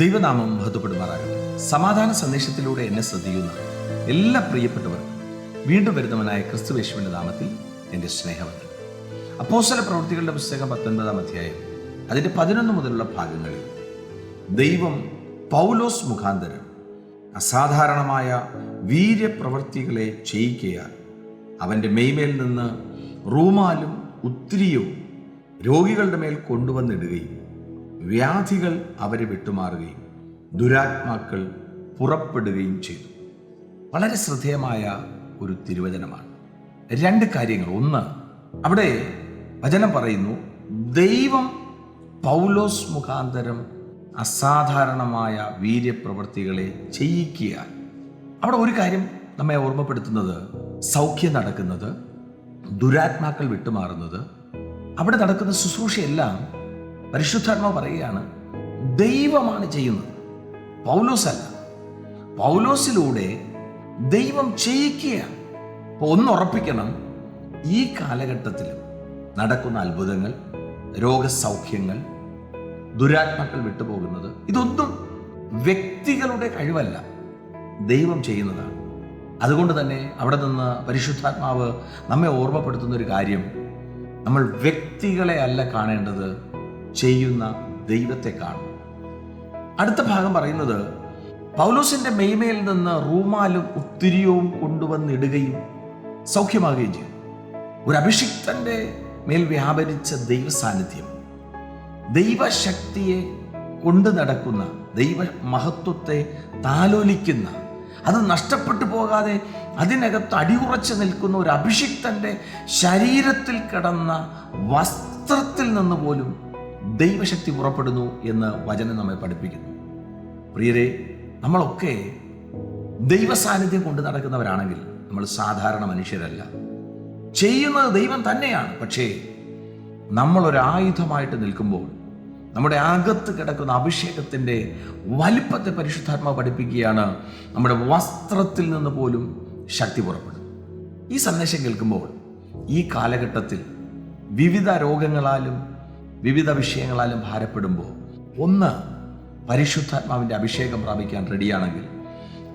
ദൈവനാമം മഹത്വപ്പെടുമാറാകട്ടെ. സമാധാന സന്ദേശത്തിലൂടെ എന്നെ ശ്രദ്ധിക്കുന്ന എല്ലാ പ്രിയപ്പെട്ടവർക്കും വീണ്ടും വരുന്നവനായ ക്രിസ്തുവേശുവിന്റെ നാമത്തിൽ എന്റെ സ്നേഹമുണ്ട് അപ്പോസ്തല പ്രവൃത്തികളുടെ പുസ്തകം പത്തൊൻപതാം അധ്യായം അതിന്റെ പതിനൊന്ന് മുതലുള്ള ഭാഗങ്ങളിൽ ദൈവം പൗലോസ് മുഖാന്തരം അസാധാരണമായ വീര്യപ്രവൃത്തികളെ ചെയ്യിക്കയാൽ അവന്റെ മെയ്മേൽ നിന്ന് റൂമാലും ഉത്തിരിയും രോഗികളുടെ മേൽ കൊണ്ടുവന്നിടുകയും വ്യാധികൾ അവരെ വിട്ടുമാറുകയും ദുരാത്മാക്കൾ പുറപ്പെടുകയും ചെയ്തു. വളരെ ശ്രദ്ധേയമായ ഒരു തിരുവചനമാണ്. രണ്ട് കാര്യങ്ങൾ. ഒന്ന് അവിടെ വചനം പറയുന്നു ദൈവം പൗലോസ് മുഖാന്തരം അസാധാരണമായ വീര്യപ്രവർത്തികളെ ചെയ്യിക്കുക അവിടെ ഒരു കാര്യം നമ്മെ ഓർമ്മപ്പെടുത്തുന്നത് സൗഖ്യം നടക്കുന്നത് ദുരാത്മാക്കൾ വിട്ടുമാറുന്നത് അവിടെ നടക്കുന്ന ശുശ്രൂഷയെല്ലാം പരിശുദ്ധാത്മാവ് പറയുകയാണ് ദൈവമാണ് ചെയ്യുന്നത്. പൗലോസ് അല്ല പൗലോസിലൂടെ ദൈവം ചെയ്യിക്കുകയാണ്. അപ്പോൾ ഒന്ന് ഉറപ്പിക്കണം ഈ കാലഘട്ടത്തിൽ നടക്കുന്ന അത്ഭുതങ്ങൾ രോഗസൗഖ്യങ്ങൾ ദുരാത്മാക്കൾ വിട്ടുപോകുന്നത് ഇതൊന്നും വ്യക്തികളുടെ കഴിവല്ല. ദൈവം ചെയ്യുന്നതാണ്. അതുകൊണ്ട് തന്നെ അവിടെ നിന്ന് പരിശുദ്ധാത്മാവ് നമ്മെ ഓർമ്മപ്പെടുത്തുന്ന ഒരു കാര്യം നമ്മൾ വ്യക്തികളെ അല്ല കാണേണ്ടത് ചെയ്യുന്ന ദൈവത്തെ കാണും. അടുത്ത ഭാഗം പറയുന്നത് പൗലോസിന്റെ മെയ്മയിൽ നിന്ന് റൂമാലും ഉത്തിരിയവും കൊണ്ടുവന്നിടുകയും സൗഖ്യമാകുകയും ചെയ്തു. ഒരു അഭിഷിക്തന്റെ മേൽ വ്യാപരിച്ച ദൈവ സാന്നിധ്യം ദൈവശക്തിയെ കൊണ്ടു നടക്കുന്ന ദൈവ മഹത്വത്തെ താലോലിക്കുന്ന അത് നഷ്ടപ്പെട്ടു പോകാതെ അതിനകത്ത് അടിയുറച്ച് നിൽക്കുന്ന ഒരു അഭിഷിക്തന്റെ ശരീരത്തിൽ കിടന്ന വസ്ത്രത്തിൽ നിന്ന് പോലും ദൈവശക്തി പുറപ്പെടുന്നു എന്ന് വചനം നമ്മെ പഠിപ്പിക്കുന്നു. പ്രിയരെ നമ്മളൊക്കെ ദൈവസാന്നിധ്യം കൊണ്ട് നടക്കുന്നവരാണെങ്കിൽ നമ്മൾ സാധാരണ മനുഷ്യരല്ല. ചെയ്യുന്നത് ദൈവം തന്നെയാണ്. പക്ഷേ നമ്മളൊരായുധമായിട്ട് നിൽക്കുമ്പോൾ നമ്മുടെ അകത്ത് കിടക്കുന്ന അഭിഷേകത്തിന്റെ വലിപ്പത്തെ പരിശുദ്ധാത്മാവ് പഠിപ്പിക്കുകയാണ് നമ്മുടെ വസ്ത്രത്തിൽ നിന്ന് പോലും ശക്തി പുറപ്പെടും ഈ സന്ദേശം കേൾക്കുമ്പോൾ ഈ കാലഘട്ടത്തിൽ വിവിധ രോഗങ്ങളാലും വിവിധ വിഷയങ്ങളാലും ഭാരപ്പെടുമ്പോൾ ഒന്ന് പരിശുദ്ധാത്മാവിന്റെ അഭിഷേകം പ്രാപിക്കാൻ റെഡിയാണെങ്കിൽ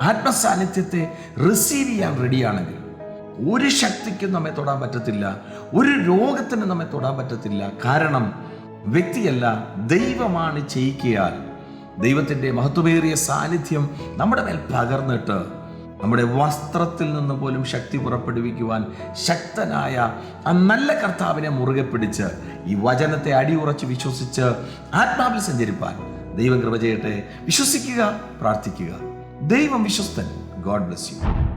ആത്മസാന്നിധ്യത്തെ റിസീവ് ചെയ്യാൻ റെഡിയാണെങ്കിൽ ഒരു ശക്തിക്കും നമ്മെ തൊടാൻ പറ്റത്തില്ല ഒരു രോഗത്തിനും നമ്മെ തൊടാൻ പറ്റത്തില്ല. കാരണം വ്യക്തിയല്ല ദൈവമാണ് ചെയ്യിക്കയാൽ ദൈവത്തിന്റെ മഹത്വമേറിയ സാന്നിധ്യം നമ്മുടെ മേൽ പകർന്നിട്ട് നമ്മുടെ വസ്ത്രത്തിൽ നിന്ന് പോലും ശക്തി പുറപ്പെടുവിക്കുവാൻ ശക്തനായ ആ നല്ല കർത്താവിനെ മുറുകെ പിടിച്ച് ഈ വചനത്തെ അടിയുറച്ച് വിശ്വസിച്ച് ആത്മാവിൽ സഞ്ചരിപ്പാൻ ദൈവം കൃപ ചെയ്യട്ടെ. വിശ്വസിക്കുക പ്രാർത്ഥിക്കുക. ദൈവം വിശ്വസ്തൻ. God bless you